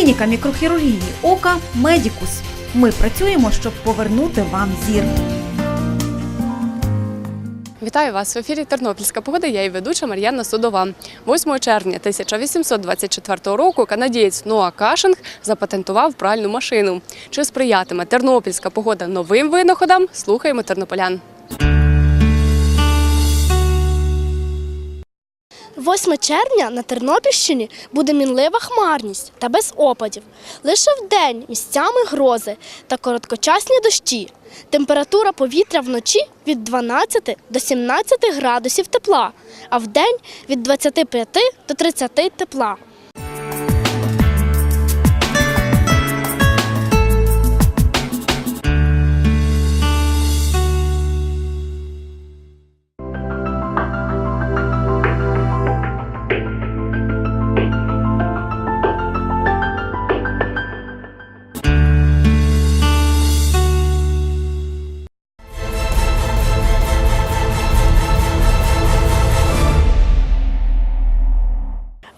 Клініка мікрохірургії ока Медікус. Ми працюємо, щоб повернути вам зір. Вітаю вас в ефірі Тернопільська погода. Я і ведуча Мар'яна Судова. 8 червня 1824 року канадієць Ноа Кашинг запатентував пральну машину. Чи сприятиме тернопільська погода новим винаходам? Слухаємо тернополян. 8 червня на Тернопільщині буде мінлива хмарність та без опадів. Лише вдень місцями грози та короткочасні дощі. Температура повітря вночі від 12 до 17 градусів тепла, а вдень від 25 до 30 тепла. –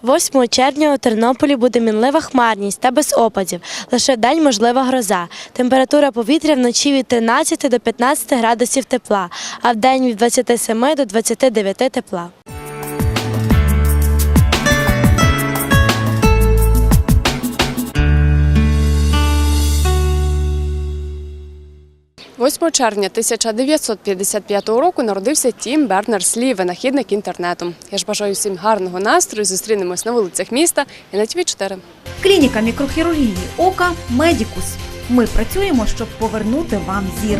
8 червня у Тернополі буде мінлива хмарність та без опадів. Лише день можлива гроза. Температура повітря вночі від 13 до 15 градусів тепла, а в день від 27 до 29 тепла. 8 червня 1955 року народився Тім Бернерс-Лі, винахідник інтернету. Я ж бажаю всім гарного настрою. Зустрінемось на вулицях міста і на ТВ 4 Клініка мікрохірургії ока Медікус. Ми працюємо, щоб повернути вам зір.